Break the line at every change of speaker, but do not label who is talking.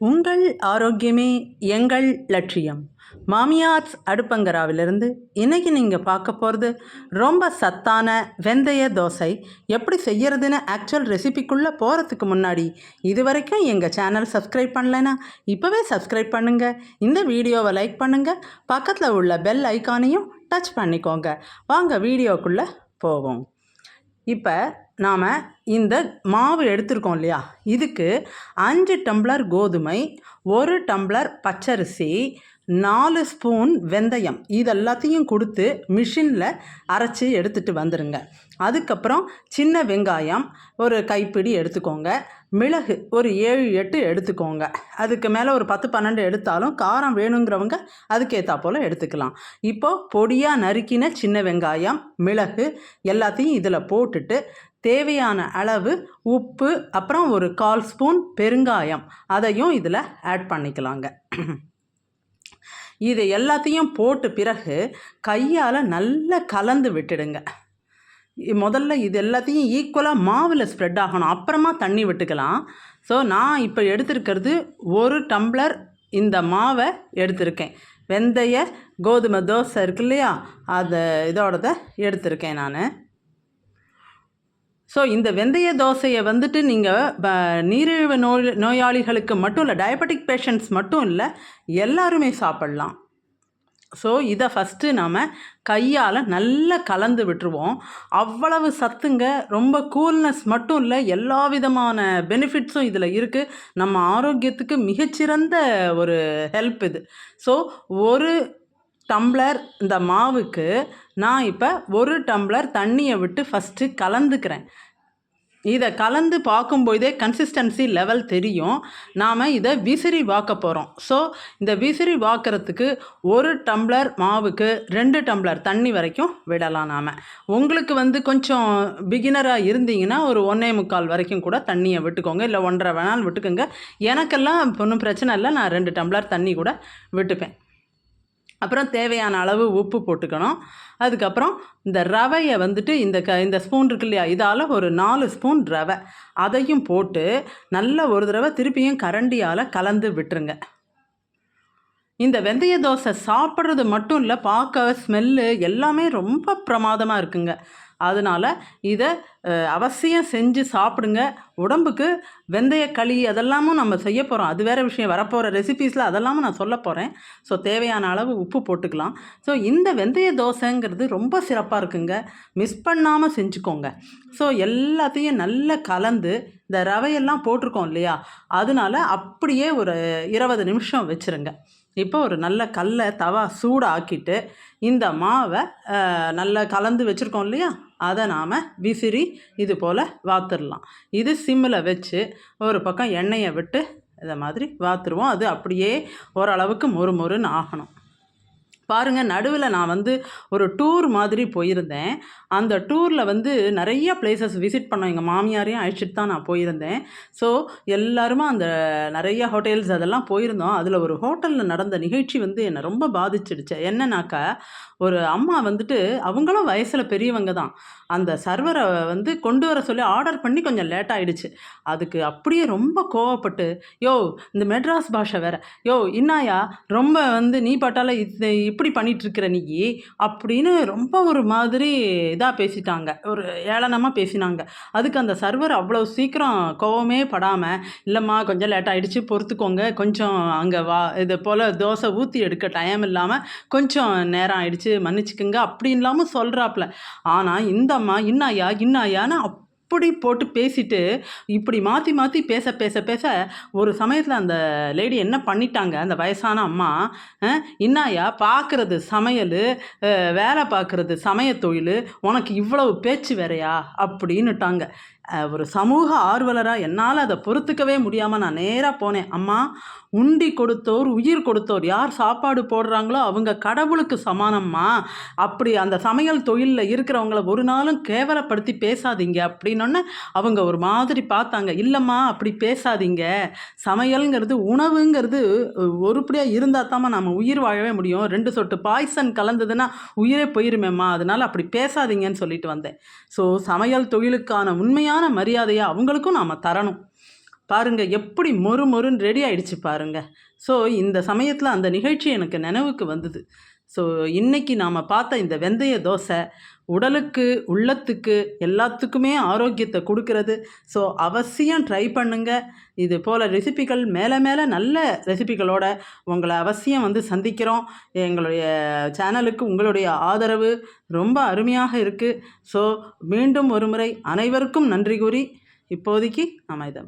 உங்கள் ஆரோக்கியமே எங்கள் லட்சியம். மாமியார்ஸ் அடுப்பங்கராவிலிருந்து இன்றைக்கி நீங்கள் பார்க்க போகிறது ரொம்ப சத்தான வெந்தய தோசை. எப்படி செய்யறதுன்னு ஆக்சுவல் ரெசிபிக்குள்ளே போகிறதுக்கு முன்னாடி இது வரைக்கும் எங்கள் சேனல் சப்ஸ்கிரைப் பண்ணலைன்னா இப்போவே சப்ஸ்கிரைப் பண்ணுங்கள் இந்த வீடியோவை லைக் பண்ணுங்கள் பக்கத்தில் உள்ள பெல் ஐக்கானையும் டச் பண்ணிக்கோங்க. வாங்க வீடியோக்குள்ளே போவோம். இப்போ நாம் இந்த மாவு எடுத்திருக்கோம் இல்லையா? இதுக்கு அஞ்சு டம்ளர் கோதுமை ஒரு டம்ளர் பச்சரிசி நாலு ஸ்பூன் வெந்தயம். இது எல்லாத்தையும் கொடுத்து மிஷினில் அரைச்சி எடுத்துகிட்டு வந்துடுங்க அதுக்கப்புறம் சின்ன வெங்காயம் ஒரு கைப்பிடி எடுத்துக்கோங்க. மிளகு ஒரு ஏழு எட்டு எடுத்துக்கோங்க. அதுக்கு மேலே ஒரு பத்து பன்னெண்டு எடுத்தாலும் காரம் வேணுங்கிறவங்க அதுக்கேற்றா போல் எடுத்துக்கலாம். இப்போது பொடியாக நறுக்கின சின்ன வெங்காயம் மிளகு எல்லாத்தையும் இதில் போட்டுட்டு தேவையான அளவு உப்பு அப்புறம் ஒரு கால் ஸ்பூன் பெருங்காயம். அதையும் இதில் ஆட் பண்ணிக்கலாங்க. இது எல்லாத்தையும் போட்டு பிறகு கையால் நல்லா கலந்து விட்டுடுங்க. முதல்ல இது எல்லாத்தையும் ஈக்குவலாக மாவில் ஸ்ப்ரெட் ஆகணும். அப்புறமா தண்ணி விட்டுக்கலாம். ஸோ நான் இப்போ எடுத்திருக்கிறது ஒரு டம்ளர் இந்த மாவை எடுத்திருக்கேன். வெந்தய கோதுமை தோசை இருக்கு இல்லையா? அதை இதோடத எடுத்திருக்கேன் நான். ஸோ இந்த வெந்தய தோசையை வந்துட்டு நீங்கள் நீரிழிவு நோய் நோயாளிகளுக்கு மட்டும் இல்லை டயபெட்டிக் பேஷண்ட்ஸ் மட்டும் இல்லை எல்லாருமே சாப்பிட்லாம். ஸோ இதை ஃபஸ்ட்டு நாம் கையால் நல்லா கலந்து விட்டுருவோம். அவ்வளவு சத்துங்க ரொம்ப கூல்னஸ் மட்டும் இல்லை எல்லா விதமான பெனிஃபிட்ஸும் இதில் இருக்குது நம்ம ஆரோக்கியத்துக்கு மிகச்சிறந்த ஒரு ஹெல்ப் இது. ஸோ ஒரு டம்ளர் இந்த மாவுக்கு நான் இப்போ ஒரு டம்ளர் தண்ணியை விட்டு ஃபஸ்ட்டு கலந்துக்கிறேன். இதை கலந்து பார்க்கும்போதே கன்சிஸ்டன்சி லெவல் தெரியும். நாம் இதை விசிறி வாக்க போகிறோம் ஸோ இந்த விசிறி வாக்கிறதுக்கு ஒரு டம்ளர் மாவுக்கு ரெண்டு டம்ளர் தண்ணி வரைக்கும் விடலாம் நாம். உங்களுக்கு வந்து கொஞ்சம் பிகினராக இருந்தீங்கன்னா ஒரு ஒன்றே முக்கால் வரைக்கும் கூட தண்ணியை விட்டுக்கோங்க. இல்லை ஒன்றரை வேணாலும் விட்டுக்கோங்க. எனக்கெல்லாம் ஒன்றும் பிரச்சனை இல்லை. நான் ரெண்டு டம்ளர் தண்ணி கூட விட்டுப்பேன். அப்புறம் தேவையான அளவு உப்பு போட்டுக்கணும். அதுக்கப்புறம் இந்த ரவையை வந்துட்டு இந்த க இந்த ஸ்பூன் இருக்கு இல்லையா இதால் ஒரு நாலு ஸ்பூன் ரவை. அதையும் போட்டு நல்ல ஒரு தடவை திருப்பியும் கரண்டியால் கலந்து விட்டுருங்க. இந்த வெந்தய தோசை சாப்பிட்றது மட்டும் இல்லை பார்க்க ஸ்மெல்லு எல்லாமே ரொம்ப பிரமாதமாக இருக்குங்க. அதனால் இதை அவசியம் செஞ்சு சாப்பிடுங்க. உடம்புக்கு வெந்தய களி அதெல்லாமும் நம்ம செய்ய போகிறோம் அது வேறு விஷயம். வரப்போகிற ரெசிபீஸில் அதெல்லாமும் நான் சொல்ல போகிறேன் ஸோ தேவையான அளவு உப்பு போட்டுக்கலாம். ஸோ இந்த வெந்தய தோசைங்கிறது ரொம்ப சிறப்பாக இருக்குங்க. மிஸ் பண்ணாமல் செஞ்சுக்கோங்க. ஸோ எல்லாத்தையும் நல்லா கலந்து இந்த ரவையெல்லாம் போட்டிருக்கோம் இல்லையா? அதனால அப்படியே ஒரு இருபது நிமிஷம் வச்சுருங்க. இப்போ ஒரு நல்ல கல்லை தவா சூடாக்கிட்டு இந்த மாவை நல்லா கலந்து வச்சுருக்கோம் இல்லையா? அதை நாம் விசிறி இது போல் வாத்துடலாம் இது சிம்மில் வச்சு ஒரு பக்கம் எண்ணெயை விட்டு இதை மாதிரி வாத்துருவோம். அது அப்படியே ஓரளவுக்கு மொறு மொறுன்னு ஆகணும். பாருங்கள் நடுவில் நான் வந்து ஒரு டூர் மாதிரி போயிருந்தேன். அந்த டூரில் வந்து நிறைய பிளேசஸ் விசிட் பண்ணோம். எங்கள் மாமியாரையும் அழைச்சிட்டு தான் நான் போயிருந்தேன். ஸோ எல்லாருமே அந்த நிறைய ஹோட்டல்ஸ் அதெல்லாம் போயிருந்தோம். அதில் ஒரு ஹோட்டலில் நடந்த நிகழ்ச்சி வந்து என்னை ரொம்ப பாதிச்சிடுச்சு. என்னன்னாக்கா ஒரு அம்மா வந்துட்டு அவங்களும் வயசில் பெரியவங்க தான். அந்த சர்வரை வந்து கொண்டு வர சொல்லி ஆர்டர் பண்ணி கொஞ்சம் லேட் ஆகிடுச்சு அதுக்கு அப்படியே ரொம்ப கோவப்பட்டு யோ இந்த மெட்ராஸ் பாஷை வேற. யோ இன்னாயா? ரொம்ப வந்து நீ பாட்டால இது இப்படி பண்ணிட்டு நீ? அப்படின்னு ரொம்ப ஒரு மாதிரி இதாக பேசிட்டாங்க. ஒரு ஏளனமாக பேசினாங்க. அதுக்கு அந்த சர்வர் அவ்வளோ சீக்கிரம் கோவமே படாமல் இல்லைம்மா கொஞ்சம் லேட் ஆகிடுச்சு பொறுத்துக்கோங்க. கொஞ்சம் அங்கே வா இது போல் தோசை ஊற்றி எடுக்க டைம் இல்லாமல் கொஞ்சம் நேரம் ஆயிடுச்சு மன்னிச்சுக்குங்க அப்படி இல்லாமல் சொல்கிறாப்புல ஆனால் இந்தம்மா இன்னாயா இன்னாயான்னு அப்படி போட்டு பேசிட்டு இப்படி மாற்றி மாற்றி பேச பேச பேச ஒரு சமயத்தில் அந்த லேடி என்ன பண்ணிட்டாங்க? அந்த வயசான அம்மா இன்னாயா பார்க்குறது சமையல் வேலை பார்க்குறது சமய தொழில் உனக்கு இவ்வளவு பேச்சு வேறையா? அப்படின்னுட்டாங்க. ஒரு சமூக ஆர்வலராக என்னால் அதை பொறுத்துக்கவே முடியாமல் நான் நேராக போனேன். அம்மா உண்டி கொடுத்தோர் உயிர் கொடுத்தோர் யார் சாப்பாடு போடுறாங்களோ அவங்க கடவுளுக்கு சமானம்மா. அப்படி அந்த சமையல் தொழிலில் இருக்கிறவங்கள ஒரு நாளும் கேவலப்படுத்தி பேசாதீங்க அப்படின்னொன்னே அவங்க ஒரு மாதிரி பார்த்தாங்க. இல்லைம்மா அப்படி பேசாதீங்க. சமையல்ங்கிறது உணவுங்கிறது ஒருபடியாக இருந்தால் தாம்மா நம்ம உயிர் வாழவே முடியும். ரெண்டு சொட்டு பாய்சன் கலந்ததுன்னா உயிரே போயிருமேம்மா. அதனால் அப்படி பேசாதீங்கன்னு சொல்லிட்டு வந்தேன். ஸோ சமையல் தொழிலுக்கான உண்மையான மரியாதையை அவங்களுக்கும் நாம் தரணும். பாருங்கள் எப்படி மொறு மொறுன்னு ரெடி ஆயிடுச்சு பாருங்கள் ஸோ இந்த சமயத்தில் அந்த நிகழ்ச்சி எனக்கு நினைவுக்கு வந்தது. ஸோ இன்னைக்கு நாம் பார்த்த இந்த வெந்தய தோசை உடலுக்கு உள்ளத்துக்கு எல்லாத்துக்குமே ஆரோக்கியத்தை கொடுக்கறது. ஸோ அவசியம் ட்ரை பண்ணுங்கள் இது போல் ரெசிபிகள் மேலே மேலே நல்ல ரெசிபிகளோட உங்களை அவசியம் வந்து சந்திக்கிறோம். எங்களுடைய சேனலுக்கு உங்களுடைய ஆதரவு ரொம்ப அருமையாக இருக்குது ஸோ மீண்டும் ஒரு முறை அனைவருக்கும் நன்றி கூறி இப்போதைக்கு நாம் இதை